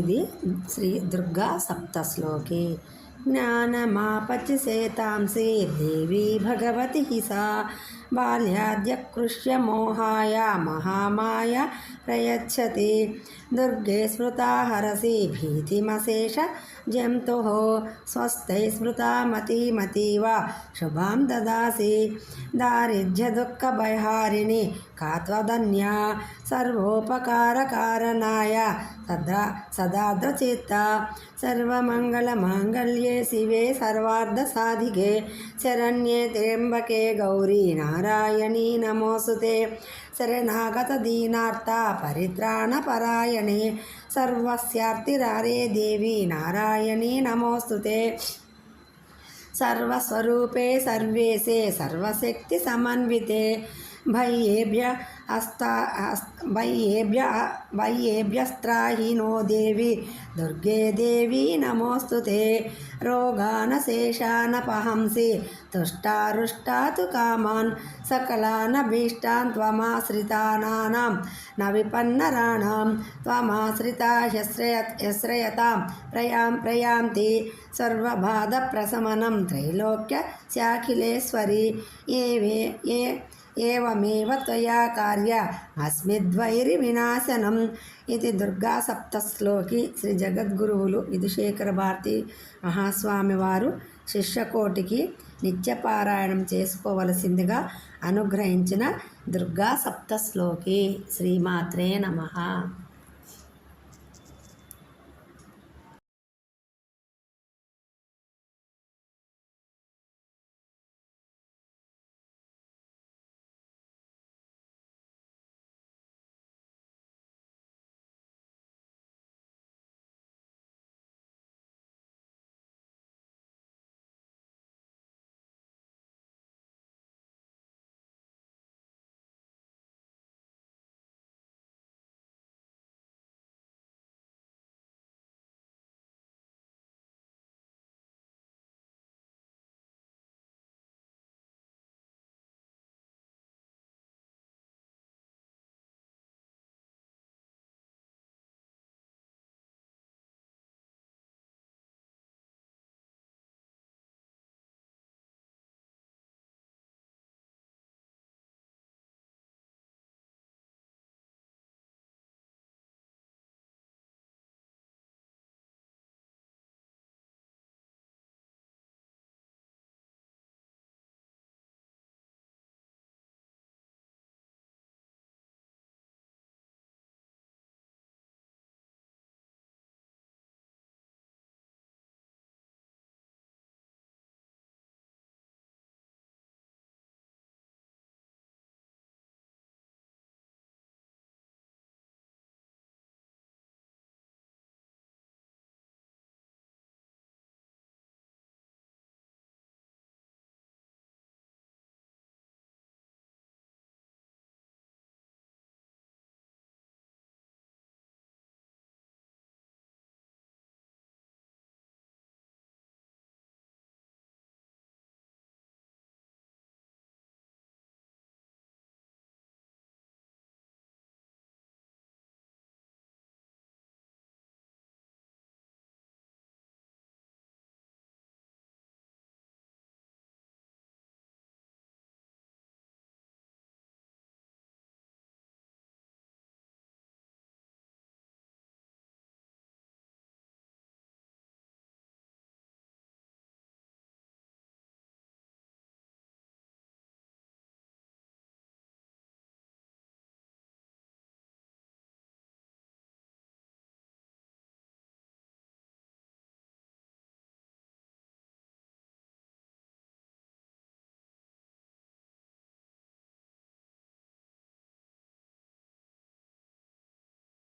ఇది శ్రీ దుర్గా సప్తశ్లోకి. ज्ञानमापचिसेतांसि देवी भगवति हि सा। बाल्याद्यकृष्यमोहाय महामाय प्रयच्छति। दुर्गे स्मृता हरसि भीतिमशेष जन्तुः। स्वस्ते स्मृता मतिमतीव शुभां ददासि। दारिद्र्यदुःखभयहारिणि का त्वदन्या सर्वोपकारकारणाय सदा सदाद्रचित्ता सर्वमङ्गलमाङ्गल्ये शिवे सर्वार्धसाधिके शरण्ये त्र्यम्बके गौरी नारायणी नमोऽस्तु ते शरणागतदीनार्ता परित्राणपरायणे सर्वस्यार्तिरारे देवी नारायणी नमोऽस्तु ते सर्वस्वरूपे सर्वेशे सर्वशक्तिसमन्विते भय्येभ्य अस्ता भय्येभ्य भय्येभ्यस्त्राहिनो देवी। दुर्गे देवी, नमोऽस्तु ते। रोगानशेषानपहंसि। तुष्टारुष्टा तु कामान्। सकलानभीष्टान् त्वमाश्रितानां न विपन्नराणां त्वमाश्रिता ह्यश्रय ह्यश्रयतां प्रयां प्रयान्ति। सर्वबाधप्रशमनं त्रैलोक्यस्याखिलेश्वरी एवे ये ఏమేవ త్వయా కార్య అస్మిద్వైరి వినాశనం ఇది దుర్గా సప్తశ్లోకి శ్రీ జగద్గురువులు విధుశేఖర భారతి మహాస్వామి వారు శిష్యకోటికి నిత్యపారాయణం చేసుకోవలసిందిగా అనుగ్రహించిన దుర్గా సప్తశ్లోకి శ్రీమాత్రే నమ.